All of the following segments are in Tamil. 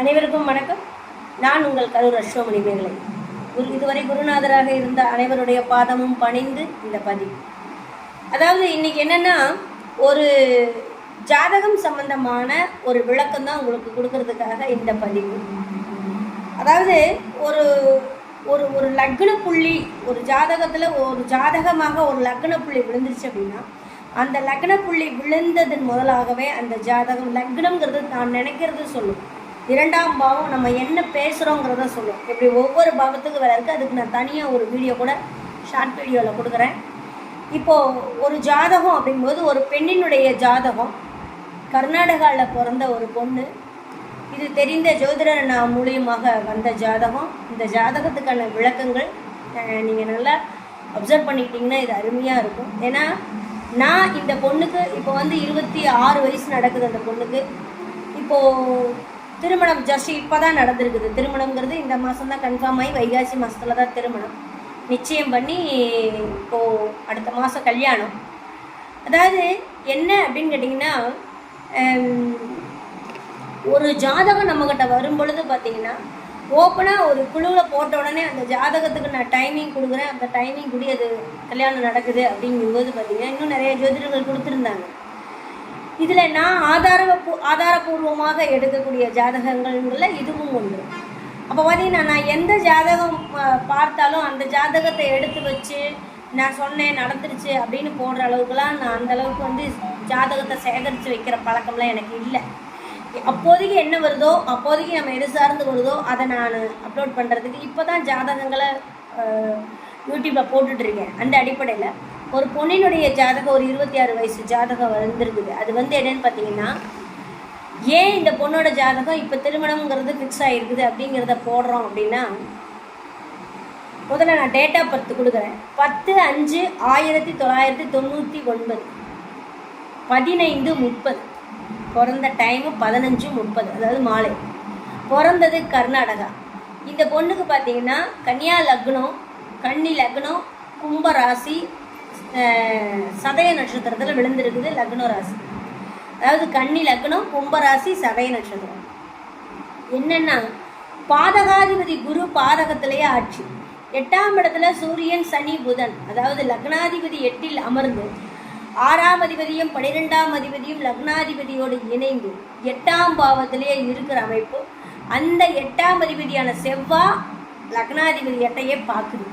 அனைவருக்கும் வணக்கம். நான் உங்கள் கரூர் அஸ்வமணி மேகலை குரு இதுவரை குருநாதராக இருந்த அனைவருடைய பாதமும் பணிந்து இந்த பதிவு. அதாவது இன்னைக்கு என்னன்னா ஒரு ஜாதகம் சம்பந்தமான ஒரு விளக்கம் தான் உங்களுக்கு கொடுக்கறதுக்காக இந்த பதிவு. அதாவது ஒரு ஒரு ஒரு லக்ன புள்ளி ஒரு ஜாதகத்தில் ஒரு ஜாதகமாக ஒரு லக்ன புள்ளி விழுந்துருச்சு அப்படின்னா அந்த லக்ன புள்ளி விழுந்ததன் முதலாகவே அந்த ஜாதகம் லக்னங்கிறது நான் நினைக்கிறது சொல்லும். இரண்டாம் பாவம் நம்ம என்ன பேசுகிறோங்கிறத சொல்லும். இப்படி ஒவ்வொரு பாவத்துக்கு வேற இருக்குது அதுக்கு நான் தனியாக ஒரு வீடியோ கூட ஷார்ட் வீடியோவில் கொடுக்குறேன். இப்போது ஒரு ஜாதகம் அப்படிங்கும்போது ஒரு பெண்ணினுடைய ஜாதகம் கர்நாடகாவில் பிறந்த ஒரு பொண்ணு. இது தெரிந்த ஜோதிடர் நான் மூலியமாக வந்த ஜாதகம். இந்த ஜாதகத்துக்கான விளக்கங்கள் நீங்கள் நல்லா அப்சர்வ் பண்ணிக்கிட்டிங்கன்னா இது அருமையாக இருக்கும். ஏன்னா நான் இந்த பொண்ணுக்கு இப்போ வந்து இருபத்தி ஆறு வயசு நடக்குது அந்த பொண்ணுக்கு. இப்போது திருமணம் ஜஸ்ட் இப்போ தான் நடந்திருக்குது. திருமணங்கிறது இந்த மாதம் தான் கன்ஃபார்ம் ஆகி வைகாசி மாதத்தில் தான் திருமணம். நிச்சயம் பண்ணி இப்போது அடுத்த மாதம் கல்யாணம். அதாவது என்ன அப்படின்னு கேட்டிங்கன்னா ஒரு ஜாதகம் நம்மக்கிட்ட வரும் பொழுது பார்த்தீங்கன்னா ஓப்பனாக ஒரு குழுவில் போட்ட உடனே அந்த ஜாதகத்துக்கு நான் டைமிங் கொடுக்குறேன். அந்த டைமிங் கூடி அது கல்யாணம் நடக்குது அப்படிங்கும்போது பார்த்தீங்கன்னா இன்னும் நிறைய ஜோதிடர்கள் கொடுத்துருந்தாங்க. இதில் நான் ஆதார ஆதாரபூர்வமாக எடுக்கக்கூடிய ஜாதகங்கள்ல இதுவும் ஒன்று அப்போ பார்த்தீங்கன்னா நான் எந்த ஜாதகம் பார்த்தாலும் அந்த ஜாதகத்தை எடுத்து வச்சு நான் சொன்னேன் நடந்துருச்சு அப்படின்னு போடுற அளவுக்குலாம் நான் அந்தளவுக்கு வந்து ஜாதகத்தை சேகரித்து வைக்கிற பழக்கம்லாம் எனக்கு இல்லை. அப்போதைக்கு என்ன வருதோ அப்போதைக்கு நம்ம எது சார்ந்து வருதோ அதை நான் அப்லோட் பண்ணுறதுக்கு இப்போ தான் ஜாதகங்களை யூடியூப்பில் போட்டுட்ருக்கேன் அந்த அடிப்படையில். ஒரு பொண்ணினுடைய ஜாதகம் ஒரு இருபத்தி ஆறு வயசு ஜாதகம் வந்திருக்குது அது வந்து என்னன்னு பார்த்தீங்கன்னா ஏன் இந்த பொண்ணோட ஜாதகம் இப்போ திருமணம்ங்கிறது ஃபிக்ஸ் ஆகிருக்குது அப்படிங்கிறத போடுறோம் அப்படின்னா முதல்ல நான் டேட் ஆஃப் கொடுக்குறேன். பத்து அஞ்சு ஆயிரத்தி தொள்ளாயிரத்தி தொண்ணூற்றி ஒன்பது. பதினைந்து முப்பது. பிறந்த டைமு பதினஞ்சு முப்பது. அதாவது மாலை. பிறந்தது கர்நாடகா. இந்த பொண்ணுக்கு பார்த்தீங்கன்னா கன்னியா லக்னம் கன்னி லக்னம் கும்பராசி சதய நட்சத்திரத்தில் விழுந்திருக்குது லக்ன ராசி. அதாவது கன்னி லக்னம் கும்பராசி சதய நட்சத்திரம். என்னென்னா பாதகாதிபதி குரு பாதகத்திலேயே ஆட்சி. எட்டாம் இடத்துல சூரியன் சனி புதன். அதாவது லக்னாதிபதி எட்டில் அமர்ந்து ஆறாம் அதிபதியும் பன்னிரெண்டாம் அதிபதியும் லக்னாதிபதியோடு இணைந்து எட்டாம் பாவத்திலேயே இருக்கிற அமைப்பு அந்த எட்டாம் அதிபதியான செவ்வா லக்னாதிபதி எட்டையே பார்க்குது.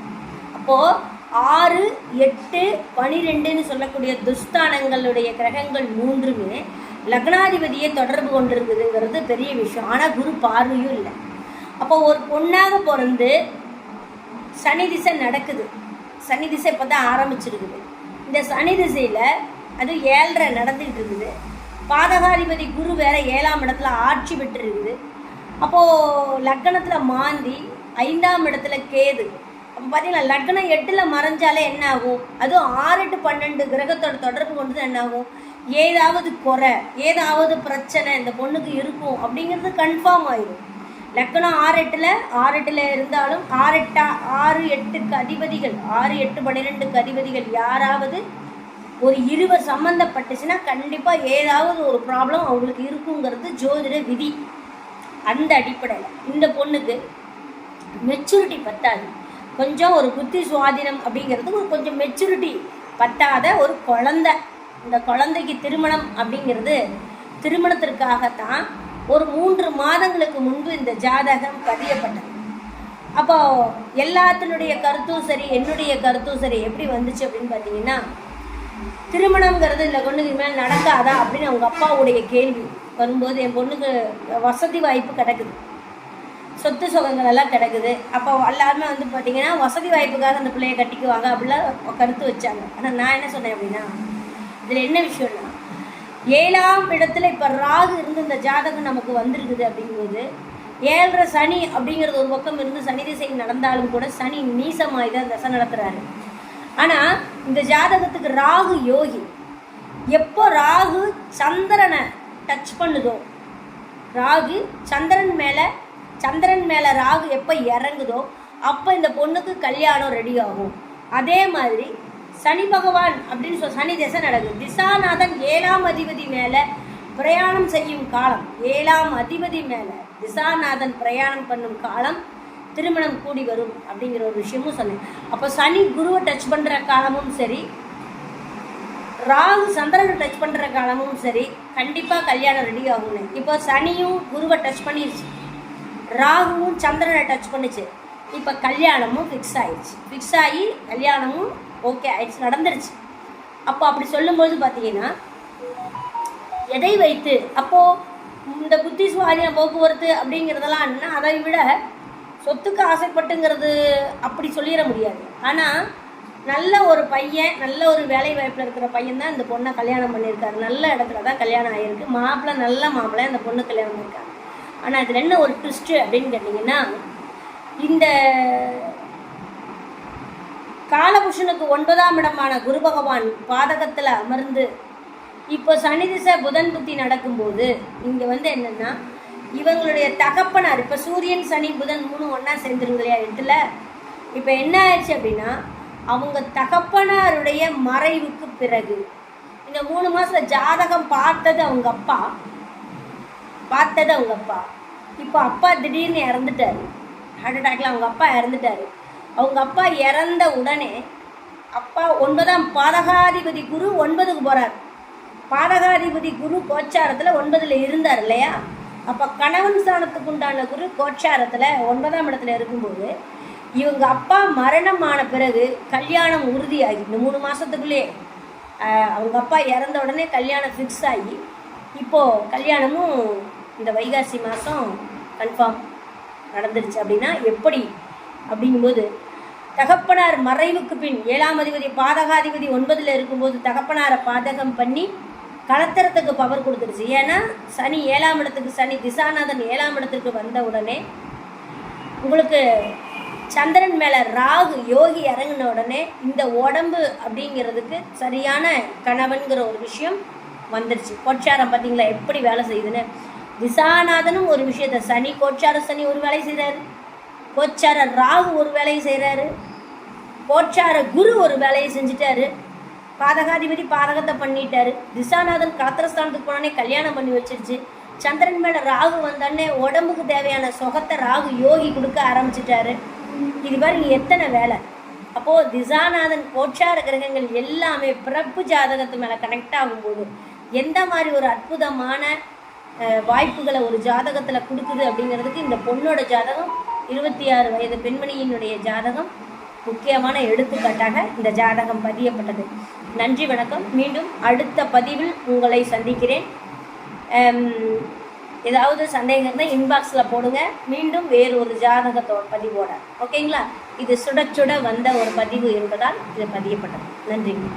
அப்போது ஆறு எட்டு பனிரெண்டுன்னு சொல்லக்கூடிய துஸ்தானங்களுடைய கிரகங்கள் மூன்றுமே லக்னாதிபதியை தொடர்பு கொண்டிருக்குதுங்கிறது பெரிய விஷயம். ஆனால் குரு பார்வையும் இல்லை. அப்போ ஒரு பொண்ணாக பிறந்து சனி திசை நடக்குது. சனி திசை இப்போ தான் ஆரம்பிச்சிருக்குது. இந்த சனி திசையில் அது ஏழரை நடந்துகிட்டு இருக்குது. பாதகாதிபதி குரு வேற ஏழாம் இடத்துல ஆட்சி பெற்று இருக்குது அப்போது லக்கணத்தில் மாந்தி ஐந்தாம் இடத்துல கேது. பார்த்தீங்களா லக்னம் எட்டில் மறைஞ்சாலே என்ன ஆகும் அதுவும் ஆறு எட்டு பன்னெண்டு கிரகத்தோட தொடர்பு கொண்டு என்ன ஆகும் ஏதாவது குறை ஏதாவது பிரச்சனை இந்த பொண்ணுக்கு இருக்கும் அப்படிங்கிறது கன்ஃபார்ம் ஆயிடும் லக்கணம் ஆறு எட்டில் ஆறு எட்டில் இருந்தாலும் ஆறு எட்டா ஆறு எட்டுக்கு அதிபதிகள் ஆறு எட்டு பன்னிரெண்டுக்கு அதிபதிகள் யாராவது ஒரு இருவர் சம்மந்தப்பட்டுச்சுன்னா கண்டிப்பாக ஏதாவது ஒரு ப்ராப்ளம் அவங்களுக்கு இருக்குங்கிறது ஜோதிட விதி. அந்த அடிப்படையில் இந்த பொண்ணுக்கு மெச்சூரிட்டி பத்தாது. கொஞ்சம் ஒரு புத்தி சுவாதீனம் அப்படிங்கிறது ஒரு கொஞ்சம் மெச்சூரிட்டி பத்தாத ஒரு குழந்தை. இந்த குழந்தைக்கு திருமணம் அப்படிங்கிறது திருமணத்திற்காகத்தான் ஒரு மூன்று மாதங்களுக்கு முன்பு இந்த ஜாதகம் பதியப்பட்டது. அப்போ எல்லாத்தினுடைய கருத்தும் சரி என்னுடைய கருத்தும் சரி எப்படி வந்துச்சு அப்படின்னு பார்த்தீங்கன்னா திருமணங்கிறது இந்த பொண்ணுக்கு மேலே நடக்காதா அப்படின்னு அவங்க அப்பாவுடைய கேள்வி வரும்போது என் பொண்ணுக்கு வசதி வாய்ப்பு கிடக்குது. சொத்து சுகங்கள் எல்லாம் கிடக்குது. அப்போ எல்லாருமே வந்து பார்த்தீங்கன்னா வசதி வாய்ப்புக்காக அந்த பிள்ளைய கட்டிக்குவாங்க அப்படிலாம் கருத்து வச்சாங்க. ஆனால் நான் என்ன சொன்னேன் அப்படின்னா இதில் என்ன விஷயம்னா ஏழாம் இடத்துல இப்போ ராகு இருந்து இந்த ஜாதகம் நமக்கு வந்திருக்குது அப்படிங்கும்போது ஏழரை சனி அப்படிங்கிறது ஒரு பக்கம் இருந்து சனி திசை நடந்தாலும் கூட சனி நீசமாய் தான் தசை நடத்துகிறாரு ஆனால் இந்த ஜாதகத்துக்கு ராகு யோகி. எப்போ ராகு சந்திரனை டச் பண்ணுதோ ராகு சந்திரன் மேலே சந்திரன் மேலே ராகு எப்போ இறங்குதோ அப்போ இந்த பொண்ணுக்கு கல்யாணம் ரெடி ஆகும். அதே மாதிரி சனி பகவான் அப்படின்னு சொல் சனி திசை நடக்குது. திசாநாதன் ஏழாம் அதிபதி மேலே பிரயாணம் செய்யும் காலம். ஏழாம் அதிபதி மேலே திசாநாதன் பிரயாணம் பண்ணும் காலம் திருமணம் கூடி வரும் அப்படிங்கிற ஒரு விஷயமும் சொன்னேன் அப்போ சனி குருவை டச் பண்ணுற காலமும் சரி ராகு சந்திரனை டச் பண்ணுற காலமும் சரி கண்டிப்பாக கல்யாணம் ரெடி ஆகும்னு. இப்போ சனியும் குருவை டச் பண்ணி ராகுவும் சந்திரனை டச் பண்ணுச்சு. இப்போ கல்யாணமும் ஃபிக்ஸ் ஆயிடுச்சு ஃபிக்ஸ் ஆகி கல்யாணமும் ஓகே ஆயிடுச்சு நடந்துருச்சு. அப்போ அப்படி சொல்லும்போது பார்த்தீங்கன்னா எதை வைத்து அப்போது இந்த புத்தி சுவாதீன போக்குவரத்து அப்படிங்கிறதெல்லாம் என்ன அதை விட சொத்துக்கு ஆசைப்பட்டுங்கிறது அப்படி சொல்லிட முடியாது. ஆனால் நல்ல ஒரு பையன் நல்ல ஒரு வேலை வாய்ப்பில் இருக்கிற பையன் தான் இந்த பொண்ணை கல்யாணம் பண்ணியிருக்காரு. நல்ல இடத்துல தான் கல்யாணம் ஆகிருக்கு மாப்பிள்ளை நல்ல மாப்பிள்ளை அந்த பொண்ணு கல்யாணம் பண்ணியிருக்காங்க. ஆனால் அதில் என்ன ஒரு ட்விஸ்ட்டு அப்படின்னு கேட்டிங்கன்னா இந்த காலபுஷனுக்கு ஒன்பதாம் இடமான குரு பகவான் பாதகத்தில் அமர்ந்து இப்போ சனி திசை புதன் புத்தி நடக்கும்போது இங்கே வந்து என்னென்னா இவங்களுடைய தகப்பனார் இப்போ சூரியன் சனி புதன் மூணு ஒன்றா சேர்ந்துருங்க இல்லையா எட்டுல? இப்போ என்ன ஆயிடுச்சு அப்படின்னா அவங்க தகப்பனாருடைய மறைவுக்கு பிறகு இந்த மூணு மாதத்தில் ஜாதகம் பார்த்தது அவங்க அப்பா பார்த்தது அவங்க அப்பா. இப்போ அப்பா திடீர்னு இறந்துட்டாரு. ஹார்ட் அட்டாக்ல அவங்க அப்பா இறந்துட்டாரு. அவங்க அப்பா இறந்த உடனே அப்பா ஒன்பதாம் பாதகாதிபதி குரு ஒன்பதுக்கு போகிறார் பாதகாதிபதி குரு கோச்சாரத்தில் ஒன்பதில் இருந்தார் இல்லையா? அப்போ கணவன் ஸ்தானத்துக்கு உண்டான குரு கோச்சாரத்தில் ஒன்பதாம் இடத்துல இருக்கும்போது இவங்க அப்பா மரணமான பிறகு கல்யாணம் உறுதியாகி இந்த மூணு மாதத்துக்குள்ளேயே அவங்க அப்பா இறந்த உடனே கல்யாணம் ஃபிக்ஸ் ஆகி இப்போது கல்யாணமும் இந்த வைகாசி மாதம் கன்ஃபார்ம் நடந்துருச்சு அப்படின்னா எப்படி? அப்படிங்கும்போது தகப்பனார் மறைவுக்கு பின் ஏழாம் அதிபதி பாதகாதிபதி ஒன்பதில் இருக்கும்போது தகப்பனாரை பாதகம் பண்ணி கலத்தரத்துக்கு பவர் கொடுத்துருச்சு. ஏன்னா சனி ஏழாம் இடத்துக்கு சனி திசாநாதன் ஏழாம் இடத்துக்கு வந்த உடனே உங்களுக்கு சந்திரன் மேலே ராகு யோகி இறங்கின உடனே இந்த உடம்பு அப்படிங்கிறதுக்கு சரியான கணவன்கிற ஒரு விஷயம் வந்துருச்சு. பொட்சாரம் பார்த்தீங்களா? எப்படி வேலை செய்யுதுன்னு? திசாநாதனும் ஒரு விஷயத்த சனி கோச்சார சனி ஒரு வேலை செய்கிறாரு கோச்சார ராகு ஒரு வேலையை செய்கிறாரு கோச்சார குரு ஒரு வேலையை செஞ்சுட்டாரு. பாதகாதிபதி பாதகத்தை பண்ணிட்டாரு. திசாநாதன் கலத்திரஸ்தானத்துக்கு போனோடனே கல்யாணம் பண்ணி வச்சிருச்சு. சந்திரன் மேலே ராகு வந்தோடனே உடம்புக்கு தேவையான சுகத்தை ராகு யோகி கொடுக்க ஆரம்பிச்சிட்டாரு. இது பாருங்க எத்தனை வேலை. அப்போது திசாநாதன் கோச்சார கிரகங்கள் எல்லாமே பிறப்பு ஜாதகத்து மேலே கனெக்ட் ஆகும்போது எந்த மாதிரி ஒரு அற்புதமான வாய்ப்புகளை ஒரு ஜாதகத்தில் கொடுக்குது அப்படிங்கிறதுக்கு இந்த பொண்ணோட ஜாதகம் இருபத்தி ஆறு வயது பெண்மணியினுடைய ஜாதகம் முக்கியமான எடுத்துக்காட்டாக இந்த ஜாதகம் பதியப்பட்டது. நன்றி வணக்கம். மீண்டும் அடுத்த பதிவில் உங்களை சந்திக்கிறேன். ஏதாவது சந்தேகம் இருந்தால் இன்பாக்ஸில் போடுங்க. மீண்டும் வேறு ஒரு ஜாதகத்தோட பதிவோட. ஓகேங்களா? இது சுட சுட வந்த ஒரு பதிவு என்பதால் இது பதியப்பட்டது. நன்றிங்க